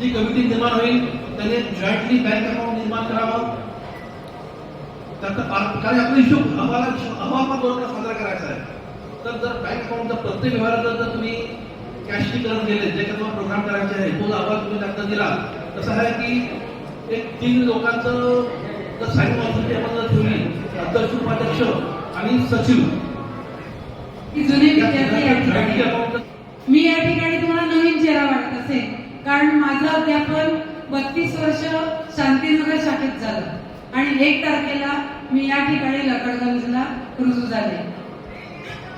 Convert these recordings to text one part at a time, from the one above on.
जी committee निर्माण होईल. त्याने जॉईंटली बँक अकाउंट निर्माण करावं. कारण आपला हिशोब अहवाला अहवाल दोन साजरा करायचा आहे. तर जर बँक अकाउंट जर प्रत्येक व्यवहारात जर तुम्ही कॅशनीकरण केले जे काही तुम्हाला प्रोग्राम करायचे आहे तो अहवाल तुम्ही त्यातनं दिला तसं आहे की एक तीन लोकांचं जर साईन ऑथॉरिटी आपण जर ठेवली अध्यक्ष उपाध्यक्ष आणि सचिव. की जुने विद्यार्थी मी या ठिकाणी तुम्हाला नवीन चेहरा वाटत असेल. कारण माझं अध्यापन बत्तीस वर्ष शांतीनगर शाखेत झालं. आणि एक तारखेला मी या ठिकाणी लकडगंजला रुजू झाले.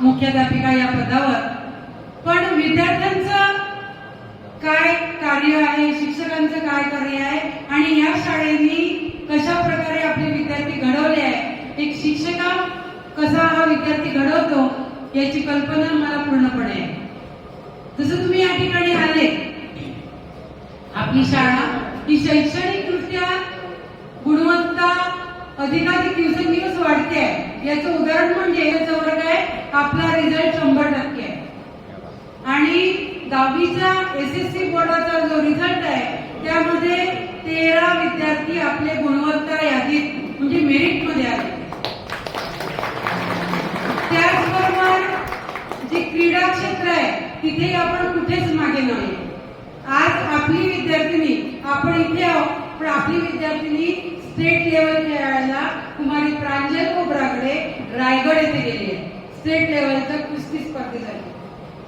मुख्याध्यापिका या पदावर. पण विद्यार्थ्यांचं काय कार्य आहे शिक्षकांचं काय कार्य आहे आणि या शाळेनी कशा प्रकारे आपले विद्यार्थी घडवले आहे एक शिक्षका कसा हा विद्यार्थी घडवतो याची कल्पना मला पूर्णपणे आहे. जसं तुम्ही या ठिकाणी आले आपली शाळा ही शैक्षणिक दृष्ट्या गुणवत्ता अधिकाधिक दिवसेंदिवस वाढते. आहे याचं उदाहरण म्हणजे याचा वर्ग आहे आपला रिझल्ट शंभर टक्के आहे. आणि दहावीचा एस एस सी बोर्डाचा जो रिझल्ट आहे त्यामध्ये तेरा विद्यार्थी आपले गुणवत्ता यादीत म्हणजे मेरिटमध्ये आले. त्याचबरोबर जे क्रीडा क्षेत्र आहे तिथे आपण कुठेच मागे नाही. आज आपली विद्यार्थिनी आपण इथे आहोत पण आपली विद्यार्थिनी स्टेट लेवल खेळायला कुमारी प्रांजल कोबराकडे रायगड येथे गेली आहे. स्टेट लेवलच्या कुस्ती स्पर्धेसाठी.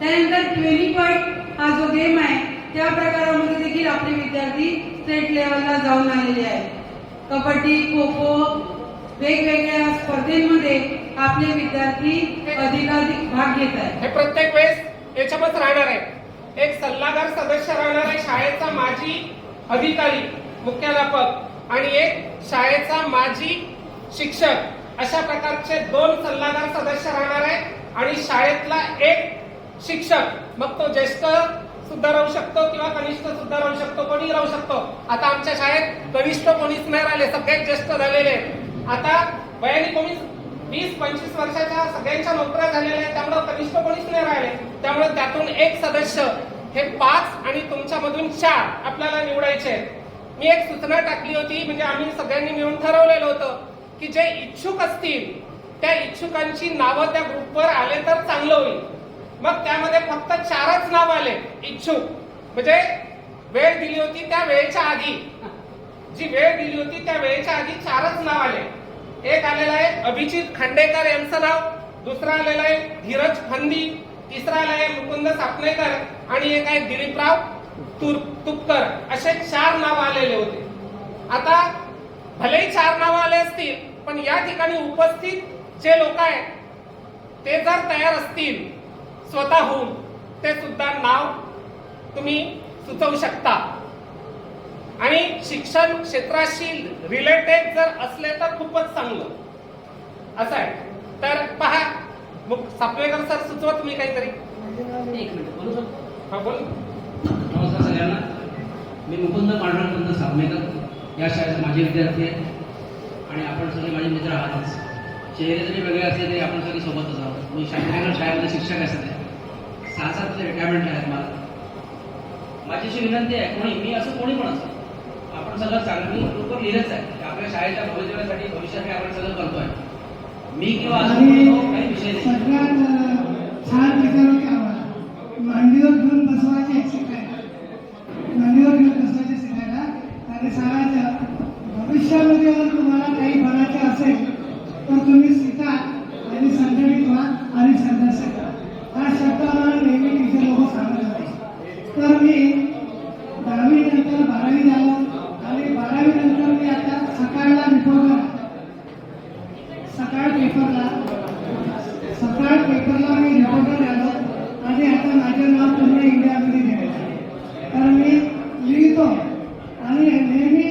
त्यानंतर ट्वेंटी पॉईंट हा जो गेम आहे त्या प्रकारामध्ये देखील आपले विद्यार्थी स्टेट लेवलला जाऊन आलेले आहेत कबड्डी खो खो वेगवेगळ्या स्पर्धेमध्ये आपले विद्यार्थी अधिकाधिक भाग घेत आहेत हे प्रत्येक वेळेस याच्यामध्ये राहणार आहे. एक सल्लागार सदस्य राहणार आहे शाळेचा माजी अधिकारी मुख्याध्यापक आणि एक शाळेचा माजी शिक्षक अशा प्रकारचे दोन सल्लागार सदस्य राहणार आहे आणि शाळेतला एक शिक्षक मग तो ज्येष्ठ सुद्धा राहू शकतो किंवा कनिष्ठ सुद्धा राहू शकतो कोणी राहू शकतो. आता आमच्या शाळेत कनिष्ठ कोणीच नाही राहिले सगळेच ज्येष्ठ झालेले आता वयाने कोणीच वीस पंचवीस वर्षाच्या सगळ्यांच्या नोकऱ्या झालेल्या आहेत त्यामुळे कनिष्ठ कोणीच नाही राहिले. त्यामुळे त्यातून एक सदस्य हे पाच आणि तुमच्यामधून चार आपल्याला निवडायचे आहेत. मी एक सूचना टाकली होती म्हणजे आम्ही सगळ्यांनी मिळून ठरवलेलं होतं की जे इच्छुक असतील त्या इच्छुकांची नावं त्या ग्रुपवर आले तर चांगलं होईल. मग त्यामध्ये फक्त चारच नाव आले इच्छुक. म्हणजे वेळ दिली होती त्या वेळेच्या आधी. जी वेळ दिली होती त्या वेळेच्या आधी चारच नाव आले. एक आलेलं आहे अभिजित खांडेकर यांचं नाव दुसरा आलेलं आहे धीरज खंदी तिसरा आलं आहे मुकुंद सापणेकर आणि एक आहे दिलीपराव तुर तुपकर. असे चार नाव आलेले होते. आता भलेही चार नाव आले असतील पण या ठिकाणी उपस्थित जे लोक आहेत ते जर तयार असतील स्वतःहून ते सुद्धा नाव तुम्ही सुचवू शकता. आणि शिक्षण क्षेत्राशी रिलेटेड जर असले तर खूपच चांगलं. असं आहे. तर पहा मग सापवेकर सर सुचवा तुम्ही काहीतरी. एक मिनिट बोलू शकतो? हा बोल. नमस्कार सगळ्यांना. मी मुकुंद पांडुरंग सामनेकर या शाळेचे माझे विद्यार्थी आहेत. आणि आपण सगळे माझे मित्र आहातच चेहरे जरी वेगळे असले तरी आपण सगळे सोबतच आहोत. मी शांतीनगर शाळेमध्ये शिक्षक असत सहा सात रिटायरमेंट आहेत मला. माझी अशी विनंती आहे कोणी मी असं कोणी पण असो आपण सगळं चांगलं ग्रुपवर लिहिलंच आहे. की आपल्या शाळेच्या भविष्यासाठी भविष्यासाठी आपण सगळं करतोय. मी किंवा सगळ्यात छान विचार होते आम्हाला. मांडीवर घेऊन बसवायचे शिकायला. मांडीवर घेऊन बसवायचे शिकायला. आणि सांगायचं भविष्यामध्ये जर तुम्हाला काही बनायचे असेल तर तुम्ही शिका आणि संघटित व्हा आणि संघर्ष करा. हा शब्द आम्हाला नेहमी टीचर लोक सांगत होते. तर मी दहावी नंतर बारावी झालो आणि बारावी नंतर मी आता सकाळला रिपोर्टर आहे. सकाळ पेपरला त्या पेपरला मी रिपोर्टर झालो आणि आता माझं नाव पूर्ण इंडियामध्ये दिलेलं कारण मी लिहितो आणि नेहमी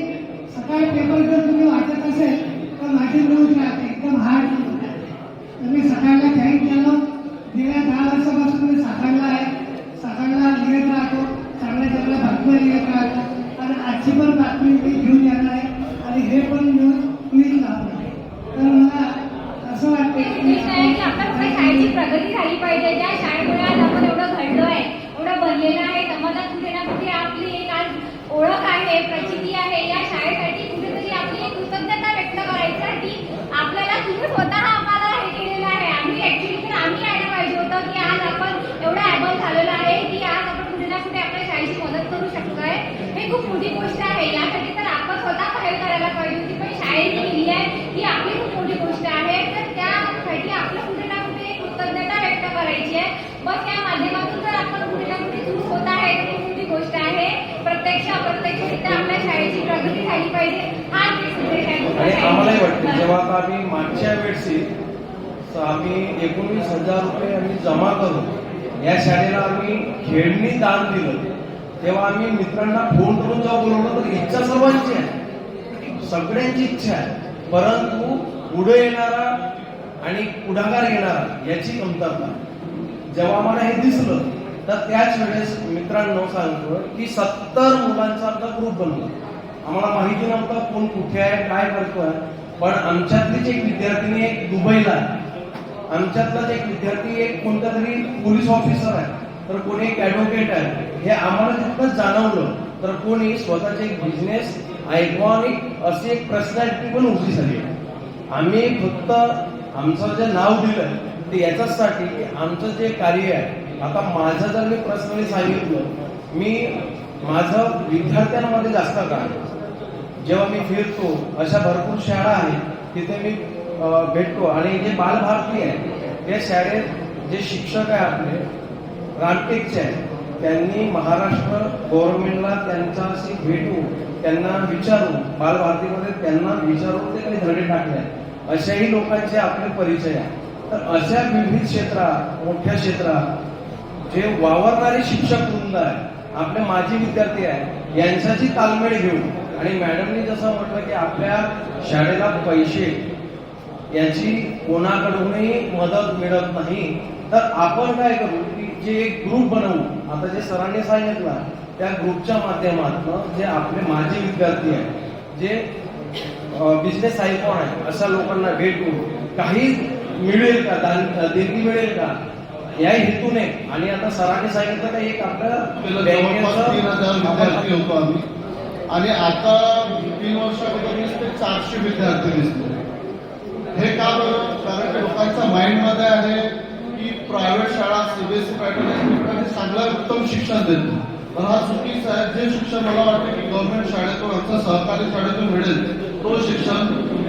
सकाळ पेपर जर तुम्ही वाचत असेल तर माझी नोंद राहते एकदम हार्ड तर मी सकाळला जॉईन केलं गेल्या दहा वर्षापासून मी सकाळला आहे सकाळला लिहित राहतो चांगल्या चांगल्या बातम्या लिहित राहतो आणि आजची पण बातमी मी घेऊन येणार आहे आणि हे पण न्यूज मीच लावणार आहे तर मला असं वाटतं की उद्दिष्ट आहे की आपल्या कुठे शाळेची प्रगती झाली पाहिजे ज्या शाळेमुळे आज आपण एवढं घडलो आहे एवढं बनलेलं आहे समाजात कुठे ना कुठे आपली एक आज झालेलं आहे की आज आपण कुठे ना कुठे आपल्या शाळेची मदत करू शकतोय हे खूप मोठी गोष्ट आहे. यासाठी तर आपण स्वतः बाहेर करायला पाहिजे होती पण शाळेने केली आहे ही आपली खूप मोठी गोष्ट आहे. तर त्यासाठी आपलं कुठे ना कुठे कृतज्ञता व्यक्त करायची आहे. बस या माध्यमातून जर आपण कुठे ना कुठे सुरू होत आहे. तर खूप मोठी गोष्ट आहे. प्रत्यक्ष अप्रत्यक्षरित्या आपल्या शाळेची प्रगती झाली पाहिजे. हा एक आहे आम्हालाही वाटते जेव्हा आता आम्ही मागच्या वेळेस आम्ही एकोणीस हजार रुपये आम्ही जमा करून या शाळेला आम्ही खेळणी दान दिलं. तेव्हा आम्ही मित्रांना फोन करून जेव्हा बोलवलं तर इच्छा सर्वांची आहे. सगळ्यांची इच्छा आहे. परंतु पुढे येणारा आणि पुढाकार घेणारा याची कमतरता जेव्हा आम्हाला हे दिसलं तर त्याच वेळेस मित्रांनो सांगतो की सत्तर मुलांचा आमचा ग्रुप बनला. आम्हाला माहिती नव्हतं कोण कुठे आहे काय करतोय पण आमच्यातलीच एक विद्यार्थिनी एक दुबईला आहे. आमच्यातलाच एक विद्यार्थी एक कोणता तरी पोलीस ऑफिसर आहे. तर कोणी एक ऍडव्होकेट आहे. हे आम्हाला तिथं जाणवलं. तर कोणी स्वतःचे एक बिझनेस आयकॉनिक अशी एक पर्सनॅलिटी पण उभी झाली आम्ही फक्त आमचं जे नाव दिलं ते याच्यासाठी की आमचं जे कार्य आहे आता माझं जर मी पर्सनली सांगितलं मी माझं विद्यार्थ्यांमध्ये जास्त काम जेव्हा मी फिरतो अशा भरपूर शाळा आहेत तिथे मी भेटतो. आणि जे बालभारती आहे. त्या शाळेत जे शिक्षक आहे आपले रामटेकचे आहे त्यांनी महाराष्ट्र गव्हर्नमेंटला त्यांच्याशी भेटून त्यांना विचारून बालभारतीमध्ये त्यांना विचारून ते काही धडे टाकले आहेत. अशाही लोकांचे आपले परिचय आहे तर अशा विविध क्षेत्रात मोठ्या क्षेत्रात जे वावरणारे शिक्षक वृंद आहे आपले माजी विद्यार्थी आहे यांच्याशी तालमेळ घेऊन आणि मॅडमनी जसं म्हटलं की आपल्या शाळेला पैसे याची कोणाकडूनही मदत मिळत नाही. तर आपण काय करू की जे एक ग्रुप बनवू आता जे सरांनी सांगितलं त्या ग्रुपच्या माध्यमातून जे आपले माजी विद्यार्थी आहेत जे बिझनेस आयकॉन आहे अशा लोकांना भेटून काही मिळेल का दान देणगी मिळेल का? या हेतूने. आणि आता सरांनी सांगितलं का एक आम्ही. आणि आता तीन वर्षापूर्वी नुसते चारशे विद्यार्थी दिसले. हे का बरं? कारण की लोकांच्या माइंडमध्ये आहे की प्रायव्हेट शाळा सीबीएसई पॅटर्न हे चांगलं उत्तम शिक्षण देतो पण हा चुकीचा आहे जे शिक्षण मला वाटतं की गव्हर्नमेंट शाळेतून आमचं सहकारी शाळेतून मिळेल तो शिक्षण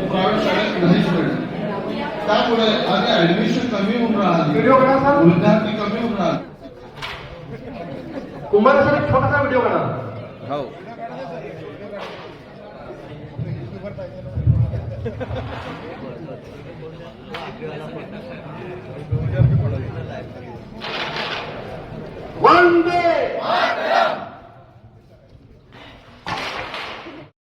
प्रायव्हेट शाळेत नाहीच मिळेल. त्यामुळे आणि ऍडमिशन कमी होऊन राहिली विद्यार्थी कमी होऊन राहिले तुम्हाला सर एक छोटासा व्हिडिओ करा. वंदे Gracias.